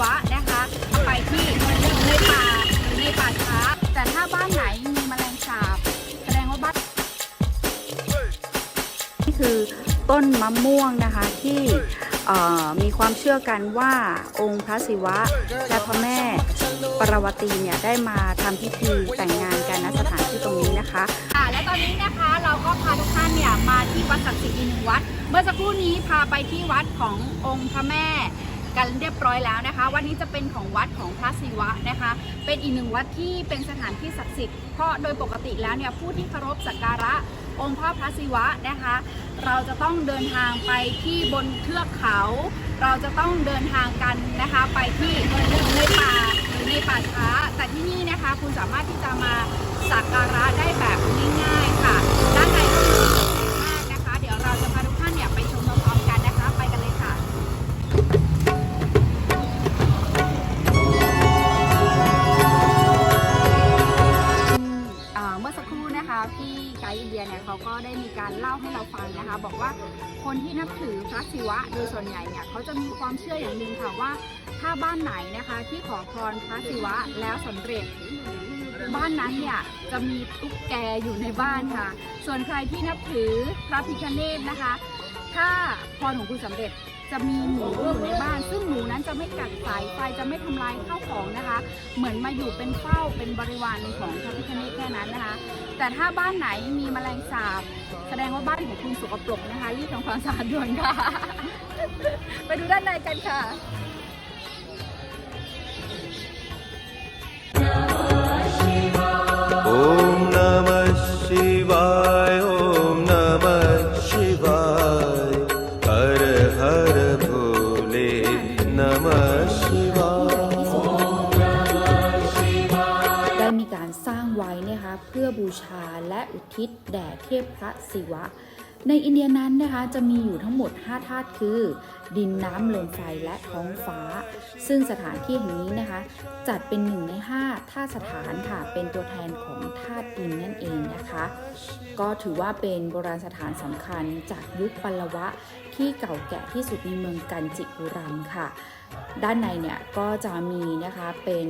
วะนะคะไปที่ในป่าในป่าช้า แต่ถ้าบ้านไหนมีแมลงสาบ แสดงว่าบ้านนี่คือต้นมะม่วงนะคะที่มีความเชื่อกันว่าองค์พระศิวะ และพระแม่ปรวตีเนี่ยได้มาทำพิธีแต่งงานกันณสถานที่ตรงนี้นะคะอ่าและตอนนี้นะคะเราก็พาทุกท่านเนี่ยมาที่วัดศักดิ์สิทธิ์อีกหนึ่งวัด เมื่อสักครู่นี้พาไปที่วัดขององค์พระแม่ กันเรียบร้อยแล้วนะคะ วันนี้จะเป็นของวัดของพระศิวะนะคะ เป็นอีกหนึ่งวัดที่เป็นสถานที่ศักดิ์สิทธิ์เพราะโดยปกติแล้วเนี่ยผู้ที่เคารพสักการะองค์พระพระศิวะนะคะ เราจะต้องเดินทางไปที่บนเทือกเขา เราจะต้องเดินทางกันนะคะไปที่ในป่าหรือในป่าช้า แต่ที่นี่นะคะคุณสามารถที่จะมาสักการะได้แบบง่ายๆค่ะ อินเดียเนี่ยเขาก็ได้มีการเล่าให้เราฟังนะคะ บอกว่าคนที่นับถือพระศิวะโดยส่วนใหญ่เนี่ยเขาจะมีความเชื่ออย่างหนึ่งค่ะว่า ถ้าบ้านไหนนะคะที่ขอพรพระศิวะแล้วสำเร็จบ้านนั้นเนี่ยจะมีตุ๊กแกอยู่ในบ้านค่ะ ส่วนใครที่นับถือพระพิฆเนศนะคะ ถ้าพรของคุณสำเร็จจะมีหมูอยู่ในบ้านซึ่งายไฟจะไม่ทำลายข้าวของนะคะ เหมือนมาอยู่เป็นเฝ้าเป็นบริวารของพระพิฆเนศแค่นั้นนะคะ แต่ถ้าบ้านไหนมีแมลงสาบ แสดงว่าบ้านของคุณสกปรกนะคะรีบทำความสะอาดด่วนค่ะ ไปดูด้านในกันค่ะโอ้ ทิศแด่เทพพระศิวะ ในอินเดียนั้นนะคะจะมีอยู่ทั้งหมด 5 ธาตุคือ ดินน้ำลมไฟและท้องฟ้า ซึ่งสถานที่แห่งนี้นะคะ จัดเป็นหนึ่งใน5ธาตุสถานค่ะ เป็นตัวแทนของธาตุดินนั่นเองนะคะ ก็ถือว่าเป็นโบราณสถานสำคัญจากยุคปัลวะที่เก่าแก่ที่สุดในเมืองกันจิปุรัมค่ะ ด้านในเนี่ยก็จะมีนะคะเป็น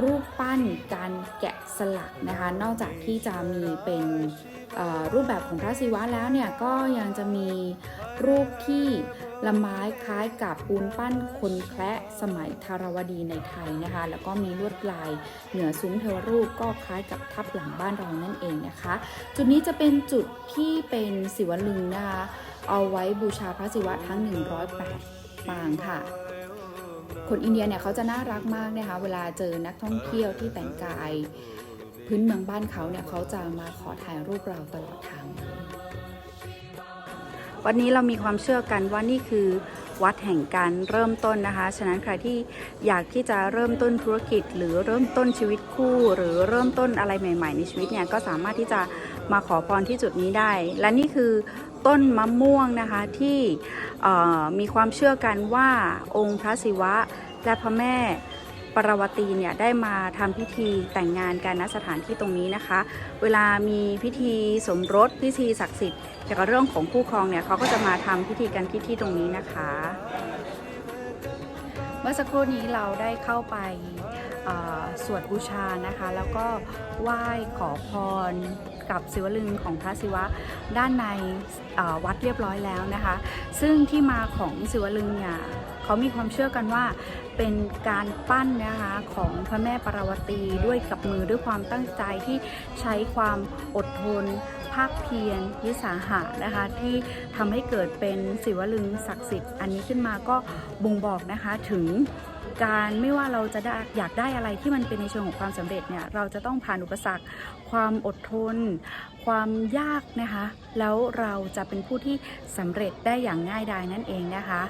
รูปปั้นการแกะสลักนะคะ นอกจากที่จะมีเป็นรูปแบบของพระศิวะแล้วเนี่ยก็ยังจะมีรูปที่ละไม้คล้ายกับปูนปั้นคนแคระสมัยธารวดีในไทยนะคะ แล้วก็มีลวดลายเหนือซุ้มเทวรูปก็คล้ายกับทับหลังบ้านเรานั่นเองนะคะ จุดนี้จะเป็นจุดที่เป็นศิวลึงนะคะเอาไว้บูชาพระศิวะทั้ง 108ปางค่ะ คนอินเดียเนี่ยเขาจะน่ารักมากนะคะ เวลาเจอนักท่องเที่ยวที่แต่งกาย พื้นเมืองบ้านเขาเนี่ยเขาจะมาขอถ่ายรูปเราตลอดทาง วันนี้เรามีความเชื่อกันว่านี่คือวัดแห่งการเริ่มต้นนะคะ ฉะนั้นใครที่อยากที่จะเริ่มต้นธุรกิจ หรือเริ่มต้นชีวิตคู่ หรือเริ่มต้นอะไรใหม่ ๆ ในชีวิตเนี่ยก็สามารถที่จะมาขอพรที่จุดนี้ได้ และนี่คือ ต้นมะม่วงนะคะที่มีความเชื่อกันว่าองค์พระศิวะและพระแม่ปรวตีเนี่ยได้มาทำพิธีแต่งงานกันณสถานที่ตรงนี้นะคะ เวลามีพิธีสมรสพิธีศักดิ์สิทธิ์เกี่ยวกับเรื่องของคู่ครองเนี่ยเขาก็จะมาทำพิธีกันที่ที่ตรงนี้นะคะ เมื่อสักครู่นี้เราได้เข้าไปสวดบูชานะคะ แล้วก็ไหว้ขอพร กับศิวลึงของพระศิวะด้านในวัดเรียบร้อยแล้วนะคะ ซึ่งที่มาของศิวลึงเนี่ยเขามีความเชื่อกันว่าเป็นการปั้นนะคะของพระแม่ปรวตีด้วยกับมือด้วยความตั้งใจที่ใช้ความอดทนภาคเพียรวิสาหะนะคะที่ทำให้เกิดเป็นศิวลึงศักดิ์สิทธิ์อันนี้ขึ้นมาก็บ่งบอกนะคะถึง การไม่ว่าเราจะอยากได้อะไรที่มันเป็นในเชิงของความสำเร็จเนี่ยเราจะต้องผ่านอุปสรรค ความอดทน ความยากนะคะ แล้วเราจะเป็นผู้ที่สำเร็จได้อย่างง่ายดายนั่นเองนะคะ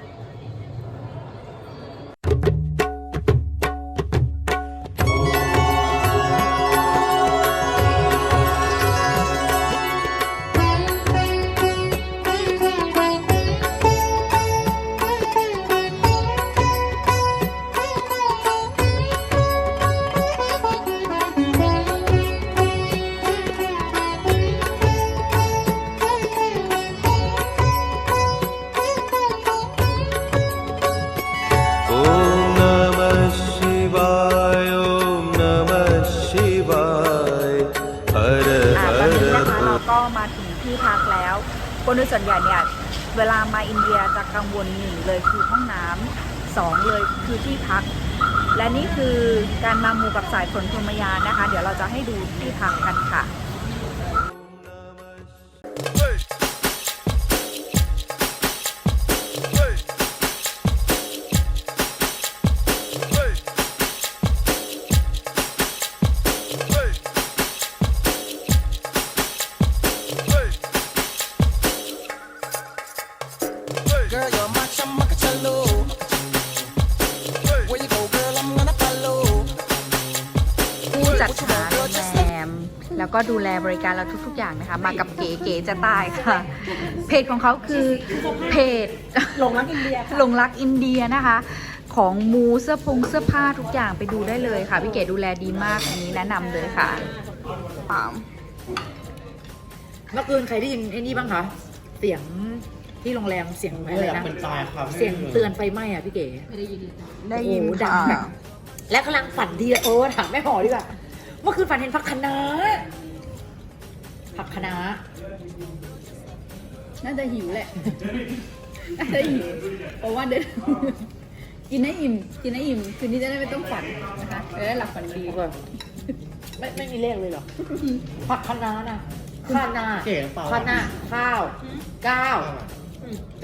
คนโดยส่วนใหญ่เนี่ยเวลามาอินเดียจะกังวลหนึ่งเลยคือห้องน้ำสองเลยคือที่พัก และนี่คือการมามูกับสายฝนพรมยานนะคะ เดี๋ยวเราจะให้ดูที่พักกันค่ะ แล้วก็ดูแลบริการเราทุก ๆ อย่างนะคะ มากับเก๋เก๋จะตายค่ะ เพจของเขาคือเพจหลงรักอินเดียหลงรักอินเดียนะคะ ของมูเสื้อพงเสื้อผ้าทุกอย่างไปดูได้เลยค่ะ พี่เก๋ดูแลดีมากอันนี้แนะนำเลยค่ะปามเมื่อคืนใครได้ยินไอ้นี่บ้างคะเสียงที่โรงแรมเสียงอะไรนะเป็นตายครับเสียงเตือนไฟไหม้อะพี่เก๋ได้ยินโอ้โหดังค่ะแบบและกำลังฝันดีโอ้ถามแม่หมอดีกว่าเมื่อคืนฝันเห็นผักคะน้า ผักคะน้าน่าจะหิวแหละ น่าจะหิวเพราะว่าเดิน กินให้อิ่ม กินให้อิ่ม คืนนี้จะได้ไม่ต้องฝันนะคะจะได้หลับฝันดีดีกว่าไม่ไม่มีเลขเลยเหรอ ผักคะน้านะข้าหน้าเก๋เปล่าข้าหน้าข้าวเก้า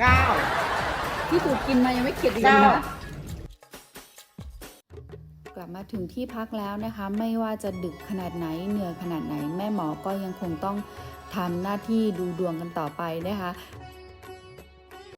เก้าที่ถูกกินมายังไม่เข็ดอีกเก้านะ กลับมาถึงที่พักแล้วนะคะ ไม่ว่าจะดึกขนาดไหนเหนื่อยขนาดไหน แม่หมอก็ยังคงต้องทำหน้าที่ดูดวงกันต่อไปนะคะ